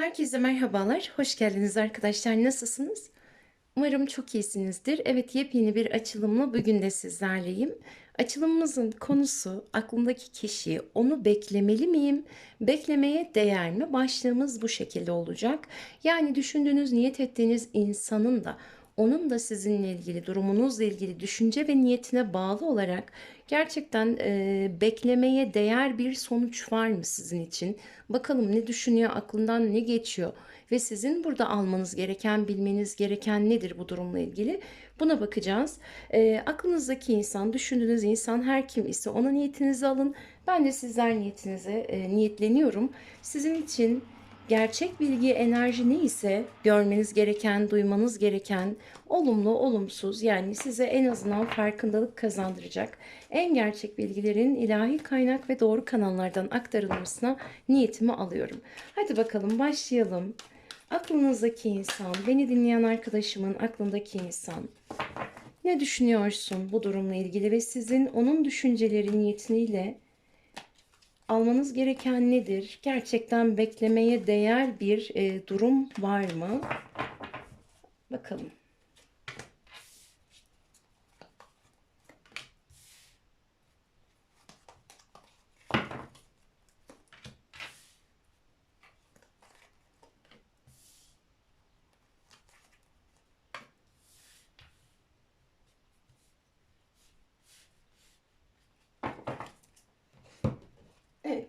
Herkese merhabalar. Hoş geldiniz arkadaşlar. Nasılsınız? Umarım çok iyisinizdir. Evet, yepyeni bir açılımla bugün de sizlerleyim. Açılımımızın konusu aklımdaki kişi, onu beklemeli miyim? Beklemeye değer mi? Başlığımız bu şekilde olacak. Yani düşündüğünüz, niyet ettiğiniz insanın da onun da sizinle ilgili, durumunuzla ilgili düşünce ve niyetine bağlı olarak gerçekten e, beklemeye değer bir sonuç var mı sizin için? Bakalım ne düşünüyor, aklından ne geçiyor ve sizin burada almanız gereken, bilmeniz gereken nedir bu durumla ilgili? Buna bakacağız. E, aklınızdaki insan, düşündüğünüz insan her kim ise ona niyetinizi alın. Ben de sizler niyetinize e, niyetleniyorum. Sizin için gerçek bilgi, enerji ne ise görmeniz gereken, duymanız gereken, olumlu, olumsuz yani size en azından farkındalık kazandıracak en gerçek bilgilerin ilahi kaynak ve doğru kanallardan aktarılmasına niyetimi alıyorum. Hadi bakalım başlayalım. Aklınızdaki insan, beni dinleyen arkadaşımın aklındaki insan. Ne düşünüyorsun bu durumla ilgili ve sizin onun düşünceleri niyetiyle almanız gereken nedir? Gerçekten beklemeye değer bir e, durum var mı? Bakalım.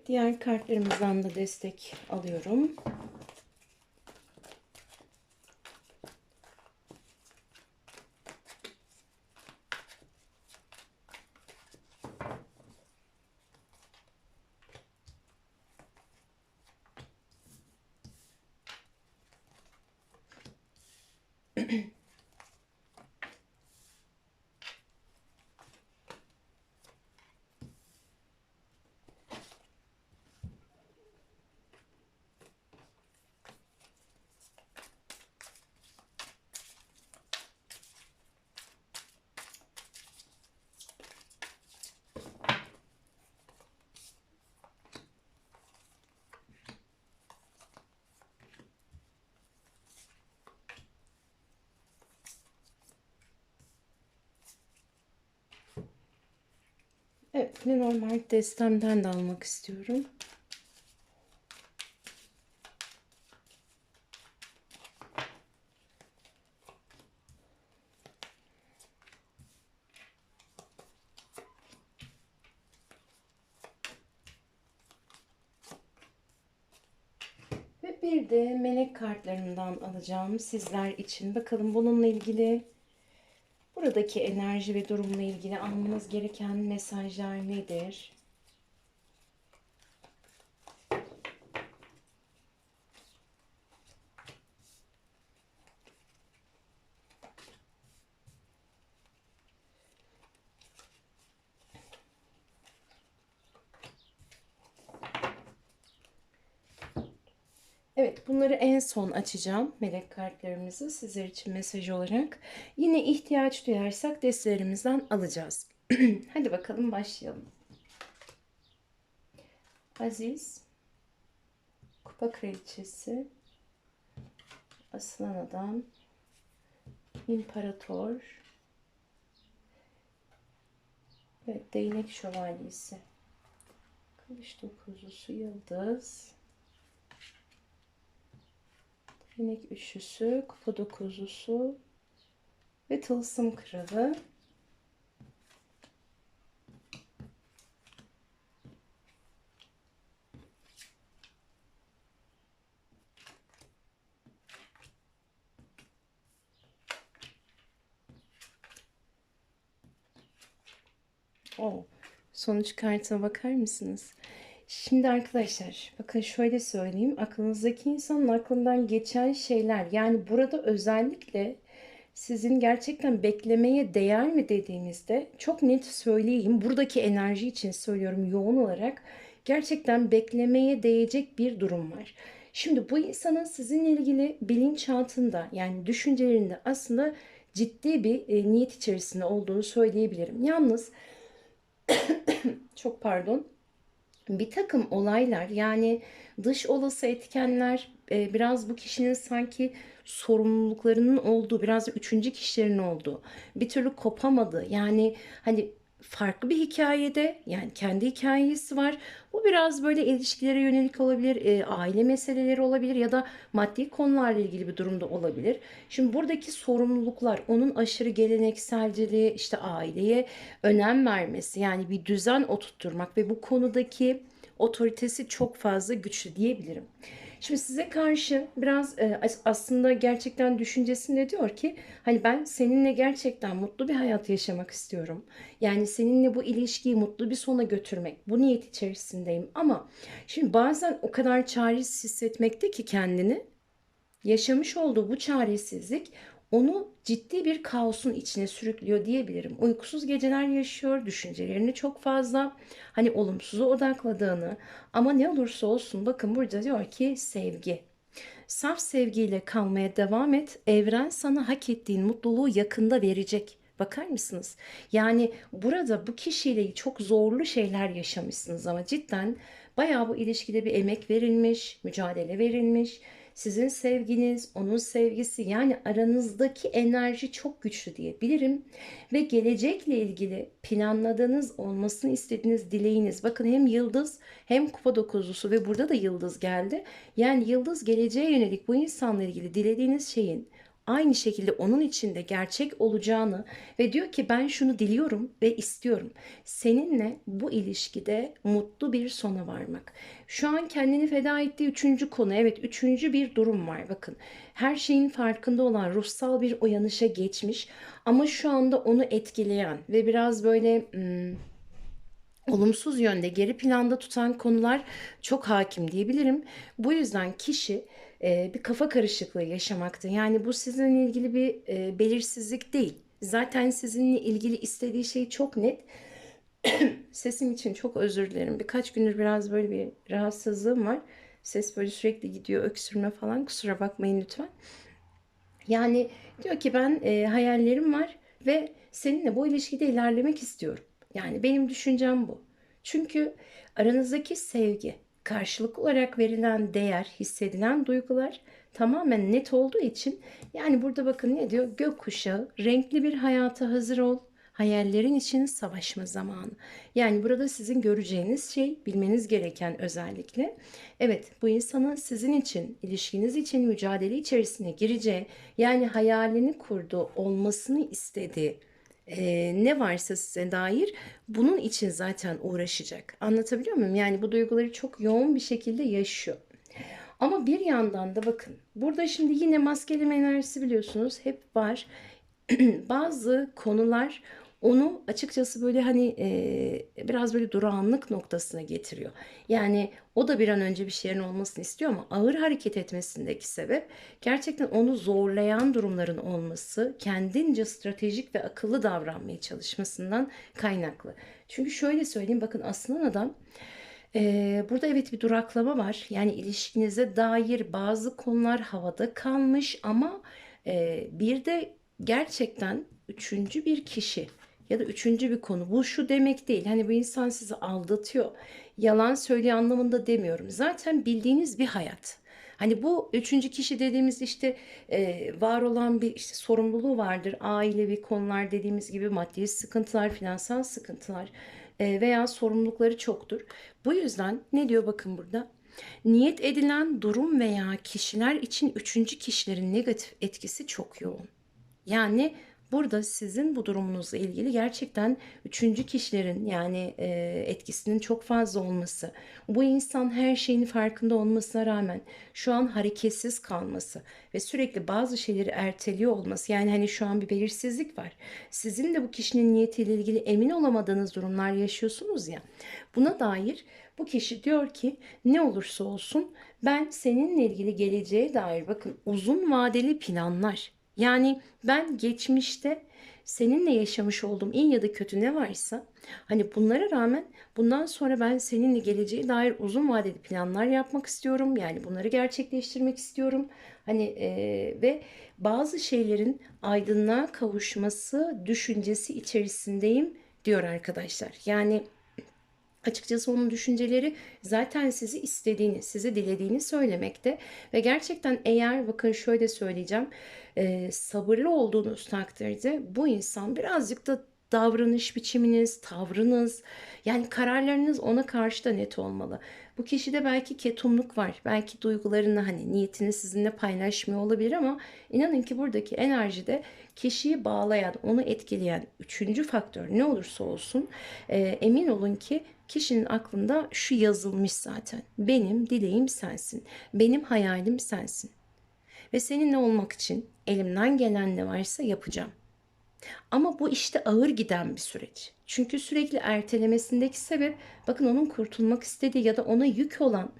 Diğer kartlarımızdan da destek alıyorum. Evet, normal destemden de almak istiyorum. Ve bir de melek kartlarından alacağım sizler için. Bakalım bununla ilgili buradaki enerji ve durumla ilgili almanız gereken mesajlar nedir? Evet, bunları en son açacağım. Melek kartlarımızı sizler için mesaj olarak. Yine ihtiyaç duyarsak destelerimizden alacağız. Hadi bakalım başlayalım. Aziz, Kupa Kraliçesi, Aslan Adam, İmparator ve Değnek Şövalyesi. Kılıç dokuzusu, Yıldız, Yemek üçlüsü, kupa dokuzusu ve tılsım kralı. O sonuç kartına bakar mısınız? Şimdi arkadaşlar bakın şöyle söyleyeyim. Aklınızdaki insanın aklından geçen şeyler yani burada özellikle sizin gerçekten beklemeye değer mi dediğimizde çok net söyleyeyim. Buradaki enerji için söylüyorum yoğun olarak. Gerçekten beklemeye değecek bir durum var. Şimdi bu insanın sizinle ilgili bilinçaltında yani düşüncelerinde aslında ciddi bir e, niyet içerisinde olduğunu söyleyebilirim. Yalnız çok pardon bir takım olaylar yani Dış olası etkenler e, biraz bu kişinin sanki sorumluluklarının olduğu, biraz da üçüncü kişilerin olduğu, bir türlü kopamadığı yani hani farklı bir hikayede yani kendi hikayesi var. Bu biraz böyle ilişkilere yönelik olabilir, e, aile meseleleri olabilir ya da maddi konularla ilgili bir durumda olabilir. Şimdi buradaki sorumluluklar onun aşırı gelenekselciliği, işte aileye önem vermesi yani bir düzen oturtturmak ve bu konudaki otoritesi çok fazla güçlü diyebilirim. Şimdi size karşı biraz e, aslında gerçekten düşüncesinde diyor ki hani ben seninle gerçekten mutlu bir hayat yaşamak istiyorum. Yani seninle bu ilişkiyi mutlu bir sona götürmek. Bu niyet içerisindeyim. Ama şimdi bazen o kadar çaresiz hissetmekte ki kendini yaşamış olduğu bu çaresizlik onu ciddi bir kaosun içine sürüklüyor diyebilirim. Uykusuz geceler yaşıyor, düşüncelerini çok fazla hani olumsuza odakladığını ama ne olursa olsun bakın burada diyor ki sevgi. Saf sevgiyle kalmaya devam et. Evren sana hak ettiğin mutluluğu yakında verecek. Bakar mısınız? Yani burada bu kişiyle çok zorlu şeyler yaşamışsınız ama cidden bayağı bu ilişkide bir emek verilmiş, mücadele verilmiş sizin sevginiz, onun sevgisi yani aranızdaki enerji çok güçlü diyebilirim. Ve gelecekle ilgili planladığınız, olmasını istediğiniz dileğiniz. Bakın hem yıldız hem kupa dokuzlusu ve burada da yıldız geldi. Yani yıldız geleceğe yönelik bu insanla ilgili dilediğiniz şeyin aynı şekilde onun içinde gerçek olacağını ve diyor ki ben şunu diliyorum ve istiyorum. Seninle bu ilişkide mutlu bir sona varmak. Şu an kendini feda ettiği üçüncü konu. Evet üçüncü bir durum var bakın. Her şeyin farkında olan ruhsal bir uyanışa geçmiş ama şu anda onu etkileyen ve biraz böyle... Hmm, olumsuz yönde geri planda tutan konular çok hakim diyebilirim. Bu yüzden kişi e, bir kafa karışıklığı yaşamakta. Yani bu sizinle ilgili bir e, belirsizlik değil. Zaten sizinle ilgili istediği şey çok net. Sesim için çok özür dilerim. Birkaç gündür biraz böyle bir rahatsızlığım var. Ses böyle sürekli gidiyor, öksürme falan. Kusura bakmayın lütfen. Yani diyor ki ben e, hayallerim var ve seninle bu ilişkide ilerlemek istiyorum. Yani benim düşüncem bu. Çünkü aranızdaki sevgi, karşılık olarak verilen değer, hissedilen duygular tamamen net olduğu için yani burada bakın ne diyor? Gökkuşağı, renkli bir hayata hazır ol. Hayallerin için savaşma zamanı. Yani burada sizin göreceğiniz şey, bilmeniz gereken özellikle. Evet, bu insanın sizin için, ilişkiniz için mücadele içerisine gireceği, yani hayalini kurduğu, olmasını istediği, e, ne varsa size dair bunun için zaten uğraşacak. Anlatabiliyor muyum? Yani bu duyguları çok yoğun bir şekilde yaşıyor. Ama bir yandan da bakın burada şimdi yine maskeleme enerjisi biliyorsunuz hep var. Bazı konular onu açıkçası böyle hani e, biraz böyle durağanlık noktasına getiriyor. Yani o da bir an önce bir şeylerin olmasını istiyor ama ağır hareket etmesindeki sebep gerçekten onu zorlayan durumların olması, kendince stratejik ve akıllı davranmaya çalışmasından kaynaklı. Çünkü şöyle söyleyeyim bakın aslan adam ee, burada evet bir duraklama var. Yani ilişkinize dair bazı konular havada kalmış ama e, bir de gerçekten üçüncü bir kişi ya da üçüncü bir konu. Bu şu demek değil. Hani bu insan sizi aldatıyor. Yalan söylüyor anlamında demiyorum. Zaten bildiğiniz bir hayat. Hani bu üçüncü kişi dediğimiz işte e, var olan bir işte sorumluluğu vardır. Ailevi konular dediğimiz gibi maddi sıkıntılar, finansal sıkıntılar e, veya sorumlulukları çoktur. Bu yüzden ne diyor bakın burada? Niyet edilen durum veya kişiler için üçüncü kişilerin negatif etkisi çok yoğun. Yani Burada sizin bu durumunuzla ilgili gerçekten üçüncü kişilerin yani e, etkisinin çok fazla olması, bu insan her şeyin farkında olmasına rağmen şu an hareketsiz kalması ve sürekli bazı şeyleri erteliyor olması yani hani şu an bir belirsizlik var. Sizin de bu kişinin niyetiyle ilgili emin olamadığınız durumlar yaşıyorsunuz ya. Buna dair bu kişi diyor ki ne olursa olsun ben seninle ilgili geleceğe dair bakın uzun vadeli planlar yani ben geçmişte seninle yaşamış olduğum iyi ya da kötü ne varsa hani bunlara rağmen bundan sonra ben seninle geleceğe dair uzun vadeli planlar yapmak istiyorum. Yani bunları gerçekleştirmek istiyorum. Hani e, ve bazı şeylerin aydınlığa kavuşması düşüncesi içerisindeyim diyor arkadaşlar. Yani Açıkçası onun düşünceleri zaten sizi istediğini, sizi dilediğini söylemekte. Ve gerçekten eğer bakın şöyle söyleyeceğim, e, sabırlı olduğunuz takdirde bu insan birazcık da davranış biçiminiz, tavrınız, yani kararlarınız ona karşı da net olmalı. Bu kişide belki ketumluk var. Belki duygularını hani niyetini sizinle paylaşmıyor olabilir ama inanın ki buradaki enerjide kişiyi bağlayan, onu etkileyen üçüncü faktör ne olursa olsun e, emin olun ki kişinin aklında şu yazılmış zaten. Benim dileğim sensin. Benim hayalim sensin. Ve seninle olmak için elimden gelen ne varsa yapacağım. Ama bu işte ağır giden bir süreç. Çünkü sürekli ertelemesindeki sebep bakın onun kurtulmak istediği ya da ona yük olan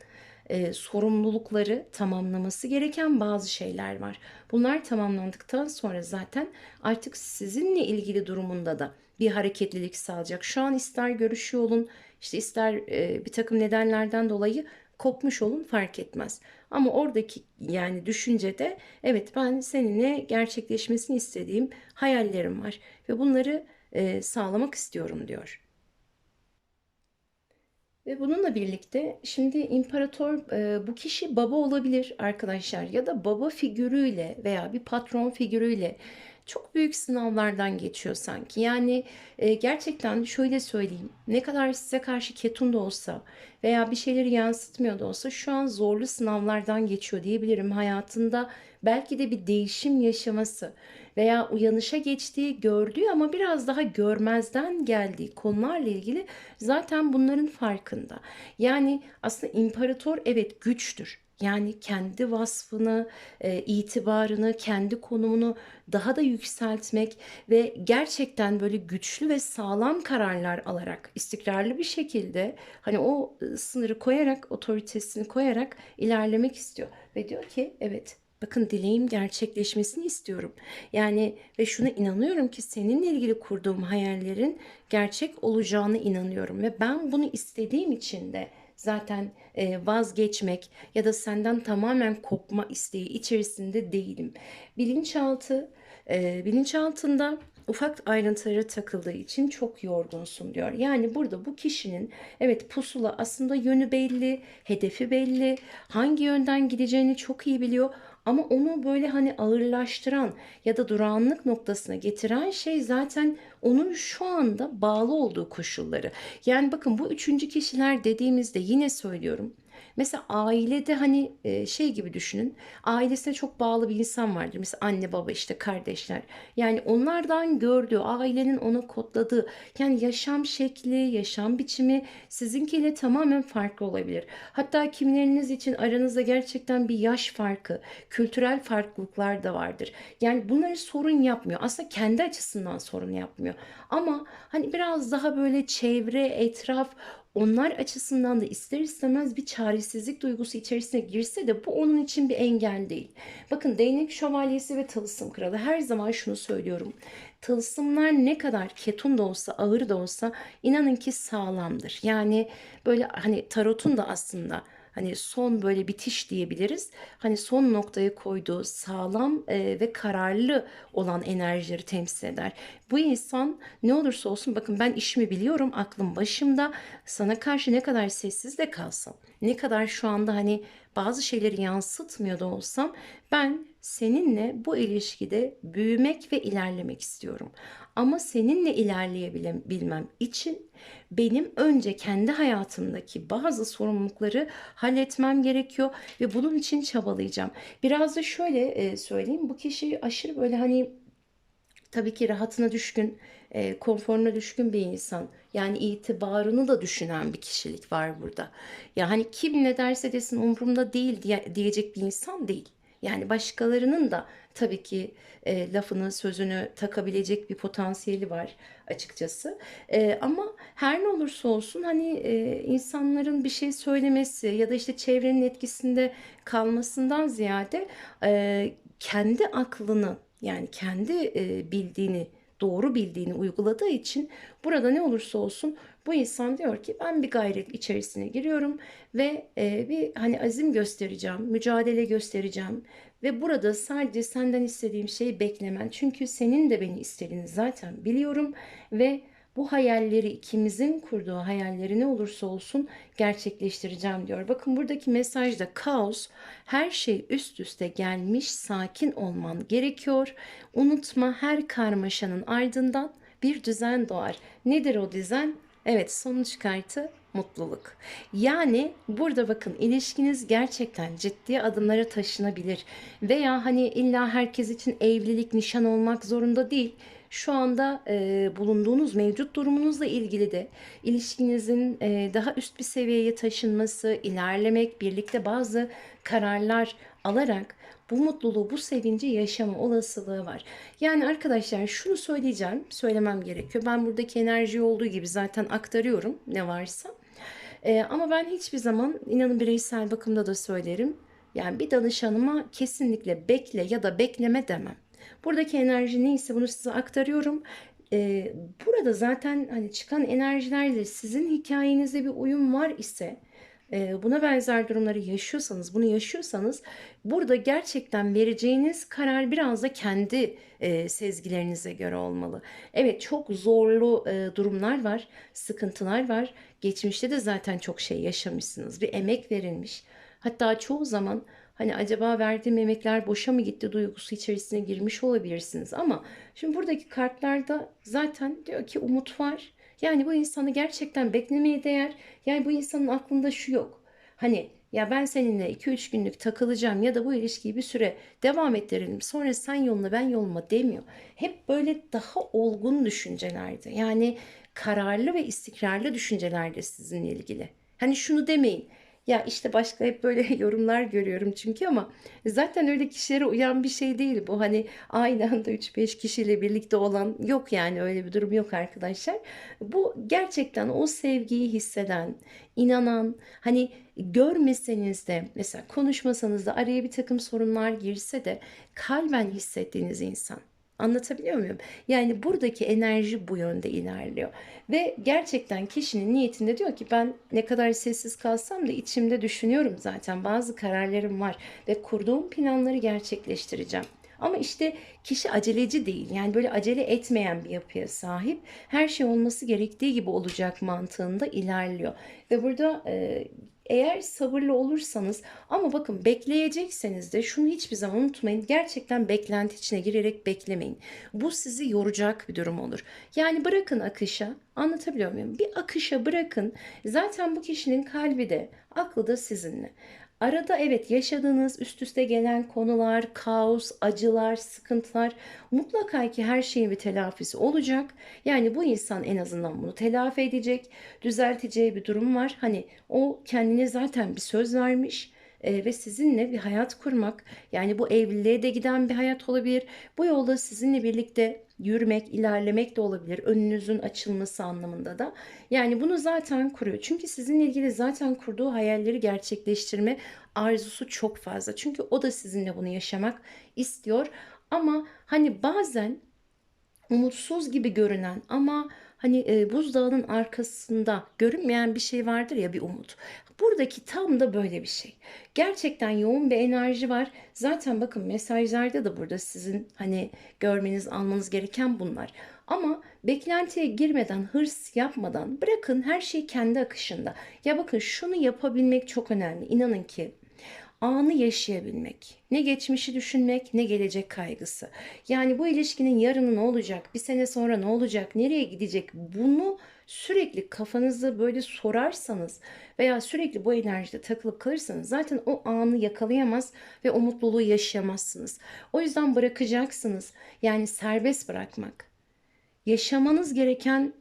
e, sorumlulukları tamamlaması gereken bazı şeyler var. Bunlar tamamlandıktan sonra zaten artık sizinle ilgili durumunda da bir hareketlilik sağlayacak. Şu an ister görüşüyor olun, işte ister e, bir takım nedenlerden dolayı kopmuş olun fark etmez. Ama oradaki yani düşüncede evet ben seninle gerçekleşmesini istediğim hayallerim var ve bunları e, sağlamak istiyorum diyor. Ve bununla birlikte şimdi imparator e, bu kişi baba olabilir arkadaşlar ya da baba figürüyle veya bir patron figürüyle çok büyük sınavlardan geçiyor sanki. Yani e, gerçekten şöyle söyleyeyim. Ne kadar size karşı ketum da olsa veya bir şeyleri yansıtmıyor da olsa şu an zorlu sınavlardan geçiyor diyebilirim. Hayatında belki de bir değişim yaşaması veya uyanışa geçtiği, gördüğü ama biraz daha görmezden geldiği konularla ilgili zaten bunların farkında. Yani aslında imparator evet güçtür. Yani kendi vasfını, e, itibarını, kendi konumunu daha da yükseltmek ve gerçekten böyle güçlü ve sağlam kararlar alarak, istikrarlı bir şekilde hani o e, sınırı koyarak, otoritesini koyarak ilerlemek istiyor. Ve diyor ki evet Bakın dileğim gerçekleşmesini istiyorum. Yani ve şuna inanıyorum ki seninle ilgili kurduğum hayallerin gerçek olacağını inanıyorum ve ben bunu istediğim için de zaten e, vazgeçmek ya da senden tamamen kopma isteği içerisinde değilim. Bilinçaltı, e, bilinçaltında ufak ayrıntılara takıldığı için çok yorgunsun diyor. Yani burada bu kişinin evet pusula aslında yönü belli, hedefi belli, hangi yönden gideceğini çok iyi biliyor ama onu böyle hani ağırlaştıran ya da durağanlık noktasına getiren şey zaten onun şu anda bağlı olduğu koşulları. Yani bakın bu üçüncü kişiler dediğimizde yine söylüyorum Mesela ailede hani e, şey gibi düşünün. Ailesine çok bağlı bir insan vardır. Mesela anne baba işte kardeşler. Yani onlardan gördüğü, ailenin ona kodladığı yani yaşam şekli, yaşam biçimi sizinkiyle tamamen farklı olabilir. Hatta kimleriniz için aranızda gerçekten bir yaş farkı, kültürel farklılıklar da vardır. Yani bunları sorun yapmıyor. Aslında kendi açısından sorun yapmıyor. Ama hani biraz daha böyle çevre, etraf onlar açısından da ister istemez bir çaresizlik duygusu içerisine girse de bu onun için bir engel değil. Bakın değnek şövalyesi ve tılsım kralı her zaman şunu söylüyorum. Tılsımlar ne kadar ketum da olsa ağır da olsa inanın ki sağlamdır. Yani böyle hani tarotun da aslında hani son böyle bitiş diyebiliriz. Hani son noktaya koyduğu sağlam ve kararlı olan enerjileri temsil eder. Bu insan ne olursa olsun bakın ben işimi biliyorum aklım başımda sana karşı ne kadar sessiz de kalsam ne kadar şu anda hani bazı şeyleri yansıtmıyor da olsam ben seninle bu ilişkide büyümek ve ilerlemek istiyorum. Ama seninle ilerleyebilmem için benim önce kendi hayatımdaki bazı sorumlulukları halletmem gerekiyor ve bunun için çabalayacağım. Biraz da şöyle e, söyleyeyim. Bu kişi aşırı böyle hani tabii ki rahatına düşkün, e, konforuna düşkün bir insan. Yani itibarını da düşünen bir kişilik var burada. Ya hani kim ne derse desin umurumda değil diye, diyecek bir insan değil. Yani başkalarının da tabii ki e, lafını, sözünü takabilecek bir potansiyeli var açıkçası. E, ama her ne olursa olsun hani e, insanların bir şey söylemesi ya da işte çevrenin etkisinde kalmasından ziyade e, kendi aklını yani kendi e, bildiğini doğru bildiğini uyguladığı için burada ne olursa olsun bu insan diyor ki ben bir gayret içerisine giriyorum ve e, bir hani azim göstereceğim, mücadele göstereceğim ve burada sadece senden istediğim şeyi beklemen. Çünkü senin de beni istediğini zaten biliyorum ve Bu hayalleri ikimizin kurduğu hayalleri ne olursa olsun gerçekleştireceğim diyor. Bakın buradaki mesajda kaos, her şey üst üste gelmiş, sakin olman gerekiyor. Unutma her karmaşanın ardından bir düzen doğar. Nedir o düzen? Evet sonuç kartı mutluluk. Yani burada bakın ilişkiniz gerçekten ciddi adımlara taşınabilir. Veya hani illa herkes için evlilik, nişan olmak zorunda değil. Şu anda e, bulunduğunuz mevcut durumunuzla ilgili de ilişkinizin e, daha üst bir seviyeye taşınması, ilerlemek, birlikte bazı kararlar alarak bu mutluluğu, bu sevinci yaşama olasılığı var. Yani arkadaşlar şunu söyleyeceğim, söylemem gerekiyor. Ben buradaki enerji olduğu gibi zaten aktarıyorum ne varsa. Ee, ama ben hiçbir zaman inanın bireysel bakımda da söylerim. Yani bir danışanıma kesinlikle bekle ya da bekleme demem. Buradaki enerji neyse bunu size aktarıyorum. Ee, burada zaten hani çıkan enerjilerle sizin hikayenizde bir uyum var ise buna benzer durumları yaşıyorsanız, bunu yaşıyorsanız burada gerçekten vereceğiniz karar biraz da kendi sezgilerinize göre olmalı. Evet çok zorlu durumlar var, sıkıntılar var. Geçmişte de zaten çok şey yaşamışsınız. Bir emek verilmiş. Hatta çoğu zaman hani acaba verdiğim emekler boşa mı gitti duygusu içerisine girmiş olabilirsiniz. Ama şimdi buradaki kartlarda zaten diyor ki umut var. Yani bu insanı gerçekten beklemeye değer. Yani bu insanın aklında şu yok. Hani ya ben seninle 2-3 günlük takılacağım ya da bu ilişkiyi bir süre devam ettirelim. Sonra sen yoluna ben yoluma demiyor. Hep böyle daha olgun düşüncelerde. Yani kararlı ve istikrarlı düşüncelerde sizinle ilgili. Hani şunu demeyin. Ya işte başka hep böyle yorumlar görüyorum çünkü ama zaten öyle kişilere uyan bir şey değil bu. Hani aynı anda 3-5 kişiyle birlikte olan yok yani öyle bir durum yok arkadaşlar. Bu gerçekten o sevgiyi hisseden, inanan, hani görmeseniz de mesela konuşmasanız da araya bir takım sorunlar girse de kalben hissettiğiniz insan. Anlatabiliyor muyum? Yani buradaki enerji bu yönde ilerliyor. Ve gerçekten kişinin niyetinde diyor ki ben ne kadar sessiz kalsam da içimde düşünüyorum zaten. Bazı kararlarım var ve kurduğum planları gerçekleştireceğim. Ama işte kişi aceleci değil. Yani böyle acele etmeyen bir yapıya sahip. Her şey olması gerektiği gibi olacak mantığında ilerliyor. Ve burada e, eğer sabırlı olursanız ama bakın bekleyecekseniz de şunu hiçbir zaman unutmayın. Gerçekten beklenti içine girerek beklemeyin. Bu sizi yoracak bir durum olur. Yani bırakın akışa. Anlatabiliyor muyum? Bir akışa bırakın. Zaten bu kişinin kalbi de aklı da sizinle. Arada evet yaşadığınız üst üste gelen konular, kaos, acılar, sıkıntılar mutlaka ki her şeyin bir telafisi olacak. Yani bu insan en azından bunu telafi edecek, düzelteceği bir durum var. Hani o kendine zaten bir söz vermiş e, ve sizinle bir hayat kurmak yani bu evliliğe de giden bir hayat olabilir. Bu yolda sizinle birlikte yürümek, ilerlemek de olabilir. Önünüzün açılması anlamında da. Yani bunu zaten kuruyor. Çünkü sizinle ilgili zaten kurduğu hayalleri gerçekleştirme arzusu çok fazla. Çünkü o da sizinle bunu yaşamak istiyor. Ama hani bazen umutsuz gibi görünen ama hani e, buzdağının arkasında görünmeyen bir şey vardır ya bir umut. Buradaki tam da böyle bir şey. Gerçekten yoğun bir enerji var. Zaten bakın mesajlarda da burada sizin hani görmeniz, almanız gereken bunlar. Ama beklentiye girmeden, hırs yapmadan bırakın her şey kendi akışında. Ya bakın şunu yapabilmek çok önemli. İnanın ki anı yaşayabilmek. Ne geçmişi düşünmek ne gelecek kaygısı. Yani bu ilişkinin yarını ne olacak, bir sene sonra ne olacak, nereye gidecek bunu sürekli kafanızda böyle sorarsanız veya sürekli bu enerjide takılıp kalırsanız zaten o anı yakalayamaz ve o mutluluğu yaşayamazsınız. O yüzden bırakacaksınız. Yani serbest bırakmak. Yaşamanız gereken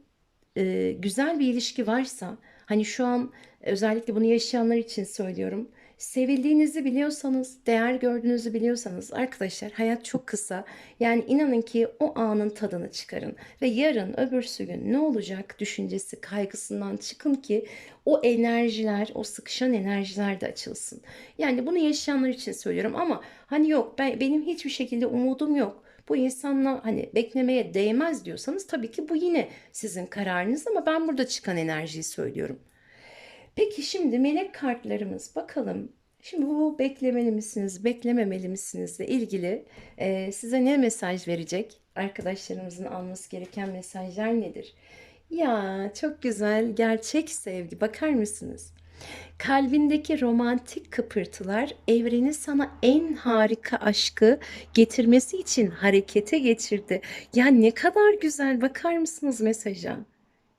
e, güzel bir ilişki varsa hani şu an özellikle bunu yaşayanlar için söylüyorum Sevildiğinizi biliyorsanız, değer gördüğünüzü biliyorsanız arkadaşlar hayat çok kısa. Yani inanın ki o anın tadını çıkarın. Ve yarın öbürsü gün ne olacak düşüncesi, kaygısından çıkın ki o enerjiler, o sıkışan enerjiler de açılsın. Yani bunu yaşayanlar için söylüyorum ama hani yok ben, benim hiçbir şekilde umudum yok bu insanla hani beklemeye değmez diyorsanız tabii ki bu yine sizin kararınız ama ben burada çıkan enerjiyi söylüyorum. Peki şimdi melek kartlarımız bakalım. Şimdi bu beklemeli misiniz, beklememeli misiniz ile ilgili e, size ne mesaj verecek? Arkadaşlarımızın alması gereken mesajlar nedir? Ya çok güzel, gerçek sevgi. Bakar mısınız? Kalbindeki romantik kıpırtılar evreni sana en harika aşkı getirmesi için harekete geçirdi. Ya ne kadar güzel bakar mısınız mesaja?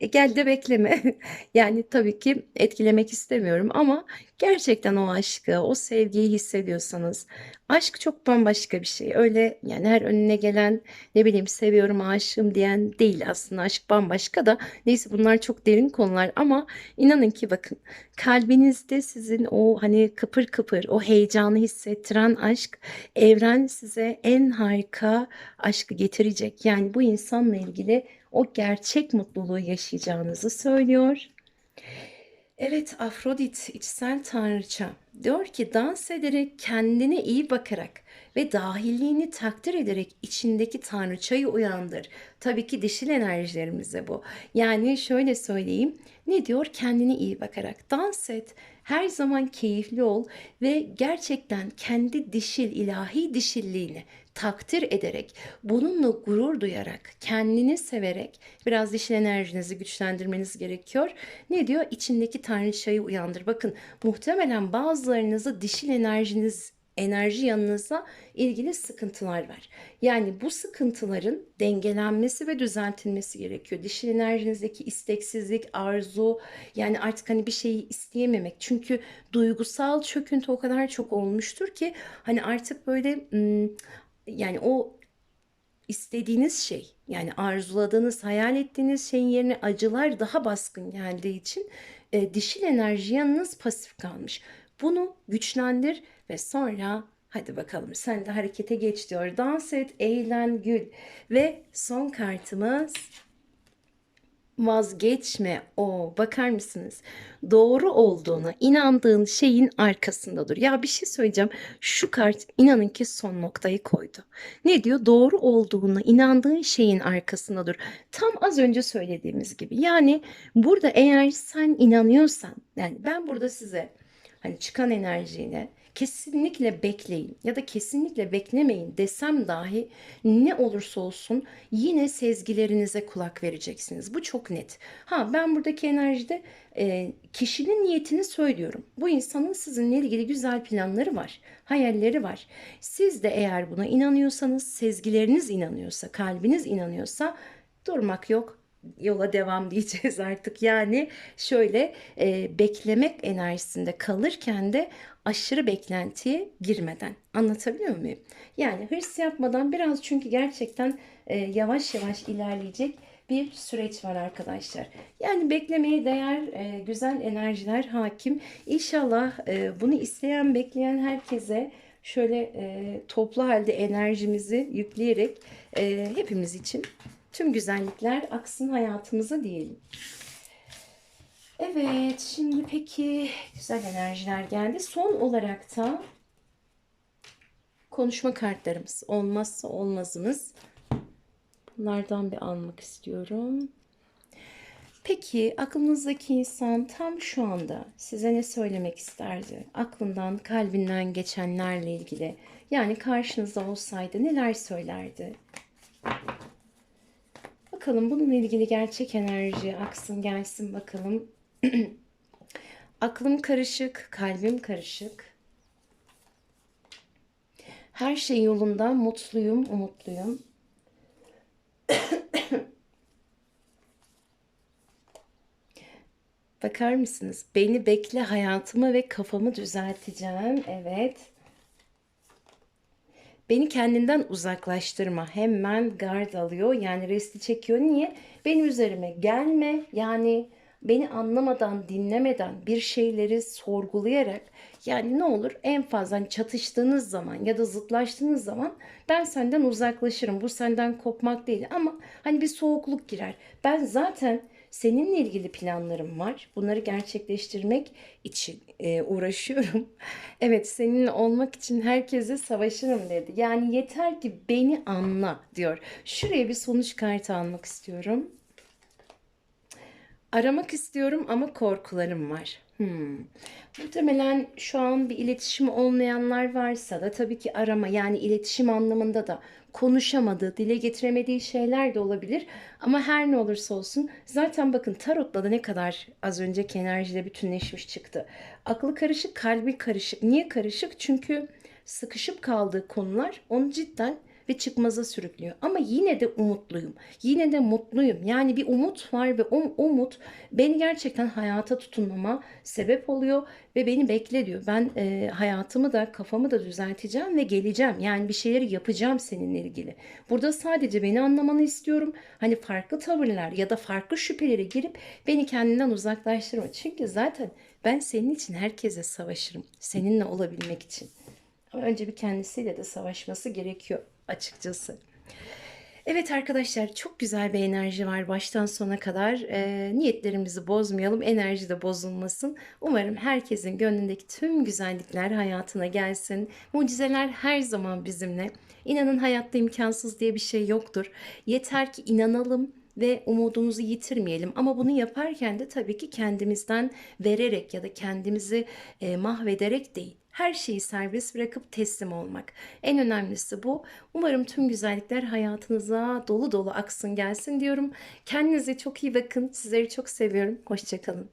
E gel de bekleme. Yani tabii ki etkilemek istemiyorum ama gerçekten o aşkı, o sevgiyi hissediyorsanız aşk çok bambaşka bir şey. Öyle yani her önüne gelen ne bileyim seviyorum, aşığım diyen değil aslında. Aşk bambaşka da. Neyse bunlar çok derin konular ama inanın ki bakın kalbinizde sizin o hani kıpır kıpır o heyecanı hissettiren aşk evren size en harika aşkı getirecek. Yani bu insanla ilgili o gerçek mutluluğu yaşayacağınızı söylüyor. Evet, Afrodit içsel tanrıça diyor ki dans ederek kendine iyi bakarak ve dahilliğini takdir ederek içindeki tanrıçayı uyandır. Tabii ki dişil enerjilerimize bu. Yani şöyle söyleyeyim. Ne diyor? Kendine iyi bakarak dans et. Her zaman keyifli ol ve gerçekten kendi dişil, ilahi dişilliğini takdir ederek, bununla gurur duyarak, kendini severek biraz dişil enerjinizi güçlendirmeniz gerekiyor. Ne diyor? İçindeki tanrıçayı uyandır. Bakın muhtemelen bazılarınızı dişil enerjiniz enerji yanınıza ilgili sıkıntılar var. Yani bu sıkıntıların dengelenmesi ve düzeltilmesi gerekiyor. Dişil enerjinizdeki isteksizlik, arzu, yani artık hani bir şeyi isteyememek. Çünkü duygusal çöküntü o kadar çok olmuştur ki hani artık böyle yani o istediğiniz şey yani arzuladığınız, hayal ettiğiniz şeyin yerine acılar daha baskın geldiği için e, dişil enerji yanınız pasif kalmış. Bunu güçlendir ve sonra hadi bakalım sen de harekete geç diyor. Dans et, eğlen, gül. Ve son kartımız vazgeçme. O bakar mısınız? Doğru olduğuna inandığın şeyin arkasında dur. Ya bir şey söyleyeceğim. Şu kart inanın ki son noktayı koydu. Ne diyor? Doğru olduğuna inandığın şeyin arkasında dur. Tam az önce söylediğimiz gibi. Yani burada eğer sen inanıyorsan yani ben burada size hani çıkan enerjiyle kesinlikle bekleyin ya da kesinlikle beklemeyin desem dahi ne olursa olsun yine sezgilerinize kulak vereceksiniz. Bu çok net. Ha ben buradaki enerjide e, kişinin niyetini söylüyorum. Bu insanın sizinle ilgili güzel planları var, hayalleri var. Siz de eğer buna inanıyorsanız, sezgileriniz inanıyorsa, kalbiniz inanıyorsa durmak yok, yola devam diyeceğiz artık. Yani şöyle e, beklemek enerjisinde kalırken de aşırı beklentiye girmeden. Anlatabiliyor muyum? Yani hırs yapmadan biraz çünkü gerçekten e, yavaş yavaş ilerleyecek bir süreç var arkadaşlar. Yani beklemeye değer e, güzel enerjiler hakim. İnşallah e, bunu isteyen, bekleyen herkese şöyle e, toplu halde enerjimizi yükleyerek e, hepimiz için tüm güzellikler aksın hayatımıza diyelim. Evet, şimdi peki güzel enerjiler geldi. Son olarak da konuşma kartlarımız olmazsa olmazımız. Bunlardan bir almak istiyorum. Peki aklınızdaki insan tam şu anda size ne söylemek isterdi? Aklından, kalbinden geçenlerle ilgili. Yani karşınızda olsaydı neler söylerdi? Bakalım bununla ilgili gerçek enerji aksın gelsin bakalım. Aklım karışık, kalbim karışık. Her şey yolunda, mutluyum, umutluyum. Bakar mısınız? Beni bekle hayatımı ve kafamı düzelteceğim. Evet. Beni kendinden uzaklaştırma. Hemen gard alıyor. Yani resti çekiyor. Niye? Benim üzerime gelme. Yani beni anlamadan, dinlemeden bir şeyleri sorgulayarak yani ne olur en fazla hani çatıştığınız zaman ya da zıtlaştığınız zaman ben senden uzaklaşırım. Bu senden kopmak değil ama hani bir soğukluk girer. Ben zaten seninle ilgili planlarım var. Bunları gerçekleştirmek için e, uğraşıyorum. evet seninle olmak için herkese savaşırım dedi. Yani yeter ki beni anla diyor. Şuraya bir sonuç kartı almak istiyorum. Aramak istiyorum ama korkularım var. Hımm. Muhtemelen şu an bir iletişimi olmayanlar varsa da tabii ki arama, yani iletişim anlamında da konuşamadığı, dile getiremediği şeyler de olabilir ama her ne olursa olsun zaten bakın tarotla da ne kadar az önceki enerjiyle bütünleşmiş çıktı. Aklı karışık, kalbi karışık. Niye karışık? Çünkü sıkışıp kaldığı konular onu cidden ve çıkmaza sürüklüyor. Ama yine de umutluyum. Yine de mutluyum. Yani bir umut var ve o umut beni gerçekten hayata tutunmama sebep oluyor ve beni bekle diyor. Ben e, hayatımı da kafamı da düzelteceğim ve geleceğim. Yani bir şeyleri yapacağım seninle ilgili. Burada sadece beni anlamanı istiyorum. Hani farklı tavırlar ya da farklı şüphelere girip beni kendinden uzaklaştırma. Çünkü zaten ben senin için herkese savaşırım. Seninle olabilmek için. Ama önce bir kendisiyle de savaşması gerekiyor açıkçası. Evet arkadaşlar çok güzel bir enerji var baştan sona kadar. Ee, niyetlerimizi bozmayalım, enerji de bozulmasın. Umarım herkesin gönlündeki tüm güzellikler hayatına gelsin. Mucizeler her zaman bizimle. İnanın hayatta imkansız diye bir şey yoktur. Yeter ki inanalım ve umudumuzu yitirmeyelim. Ama bunu yaparken de tabii ki kendimizden vererek ya da kendimizi e, mahvederek değil. Her şeyi serbest bırakıp teslim olmak. En önemlisi bu. Umarım tüm güzellikler hayatınıza dolu dolu aksın gelsin diyorum. Kendinize çok iyi bakın. Sizleri çok seviyorum. Hoşçakalın.